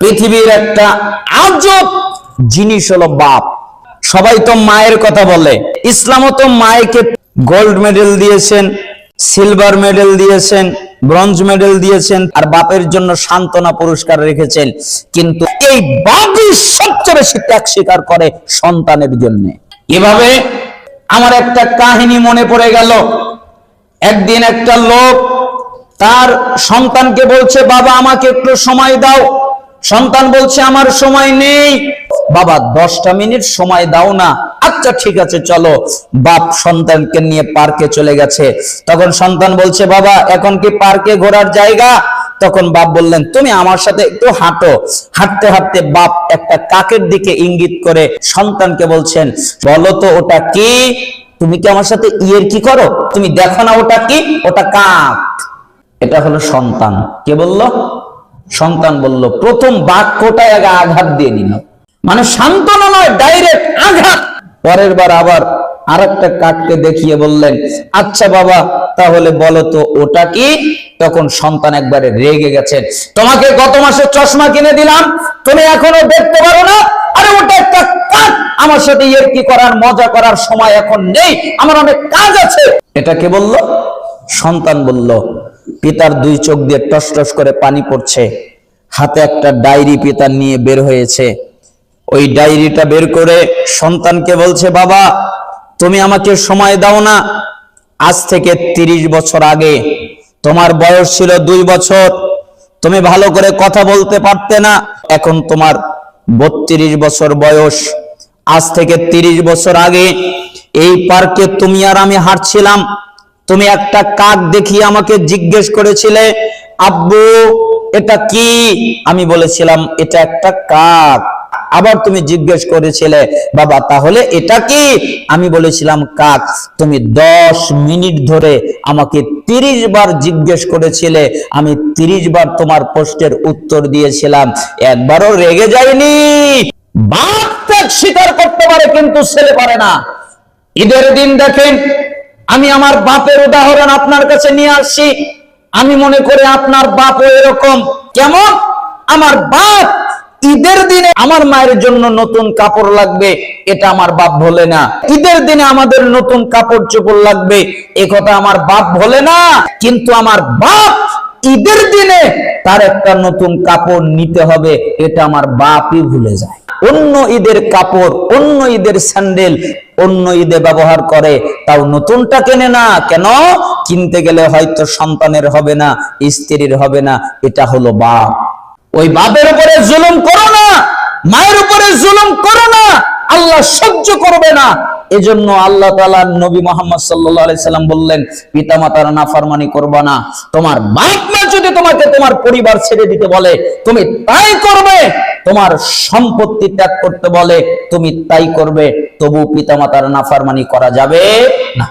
পৃথিবীর একটা আজব জিনিস হলো বাপ। সবাই তো মায়ের কথা বলে। ইসলামও তো মায়েকে গোল্ড মেডেল দিয়েছেন সিলভার মেডেল দিয়েছেন ব্রঞ্জ মেডেল দিয়েছেন, আর বাপের জন্য সান্ত্বনা পুরস্কার রেখেছেন। কিন্তু এই বাপই সবচেয়ে বেশি ত্যাগ স্বীকার করে সন্তানের জন্য। এভাবে আমার একটা কাহিনী মনে পড়ে গেল। একদিন একটা লোক তার সন্তানকে বলছে, বাবা, আমাকে একটু সময় দাও। সন্তান বলছে, আমার সময় নেই। বাবা, দশটা মিনিট সময় দাও না। আচ্ছা ঠিক আছে, চলো। বাপ সন্তানকে নিয়ে পার্কে চলে গেছে। তখন সন্তান বলছে, বাবা, এখন কি পার্কে ঘোরার জায়গা? তখন বাপ বললেন, তুমি আমার সাথে একটু হাঁটো। হাঁটতে হাঁটতে বাপ একটা কাকের দিকে ইঙ্গিত করে সন্তানকে বলছেন, বলো তো, ওটা কি? তুমি কি আমার সাথে ইয়ের কি করো? তুমি দেখো না ওটা কি? ওটা কাক। এটা হলো সন্তান। কে বলল? সন্তান বলল, প্রথম বাক্যটায় আগে আঘাত দিয়ে নিল মানে সান্ত্বনা নয়, ডাইরেক্ট আঘাত। পরের বার আবার আরেকটা কাককে দেখিয়ে বললেন আচ্ছা বাবা, তাহলে বলো তো, ওটা কি? তখন সন্তান একবারে রেগে গেছেন তোমাকে গত মাসে চশমা কিনে দিলাম, তুমি এখনও দেখতে পারো না? আরে ওটা একটা কাক আমার সাথে ইয়ের কি করার, মজা করার সময় এখন নেই, আমার অনেক কাজ আছে। এটা কে বলল, সন্তান বলল পিতার দুই চোখ দিয়ে টস টস করে পানি পড়ছে। হাতে একটা ডায়েরি পিতার নিয়ে বের হয়েছে। ওই ডায়েরিটা বের করে সন্তানকে বলছে, বাবা, তুমি আমাকে সময় দাও না। আজ থেকে তিরিশ বছর আগে তোমার বয়স ছিল দুই বছর। তুমি ভালো করে কথা বলতে পারতে না। এখন তোমার বত্রিশ বছর বয়স। আজ থেকে তিরিশ বছর আগে এই পার্কে তুমি আর আমি হাঁটছিলাম। তুমি একটা কাক দেখিয়ে আমাকে জিজ্ঞেস করেছিলে, আব্বু, এটা কি? আমি বলেছিলাম, এটা একটা কাক। আবার তুমি জিজ্ঞেস করেছিলে, বাবা, তাহলে এটা কি? আমি বলেছিলাম, কাক। তুমি দশ মিনিট ধরে আমাকে তিরিশ বার জিজ্ঞেস করেছিলে, আমি তিরিশ বার তোমার প্রশ্নের উত্তর দিয়েছিলাম। একবারও রেগে যায়নি বাপ ত্যাগ স্বীকার করতে পারে, কিন্তু ছেলে পারে না। ঈদের দিন দেখেন আমি আমার বাপের উদাহরণ আপনার কাছে নিয়ে আসছি। আমি মনে করি আপনার বাপও এরকম। কেমন? আমার বাপ ঈদের দিনে আমার মায়ের জন্য নতুন কাপড় লাগবে, এটা আমার বাপ ভোলে না। ঈদের দিনে আমাদের নতুন কাপড় চোপড় লাগবে, এ কথা আমার বাপ ভোলে না। কিন্তু আমার বাপ ঈদের দিনে তার একটা নতুন কাপড় নিতে হবে, এটা আমার বাপই ভুলে যায়। অন্য ঈদের কাপড়, অন্য ঈদের স্যান্ডেল অন্য ঈদে ব্যবহার করে, তাও নতুনটা কেনে না। কেন? কিনতে গেলে হয়তো সন্তানের হবে না, স্ত্রীর হবে না, এটা হলো বাপ। ওই বাপের উপরে জুলুম করো না, মায়ের উপরে জুলুম করো না, আল্লাহ সহ্য করবে না। এজন্য আল্লাহ তাআলা নবী মোহাম্মদ সাল্লাম বললেন, পিতামাতার নাফরমানি করবা না। তোমার বাপ মা যদি তোমাকে তোমার পরিবার ছেড়ে দিতে বলে, তুমি তাই করবে। তোমার সম্পত্তি ত্যাগ করতে বলে তুমি তাই করবে তবু পিতামাতার নাফারমানি করা যাবে না।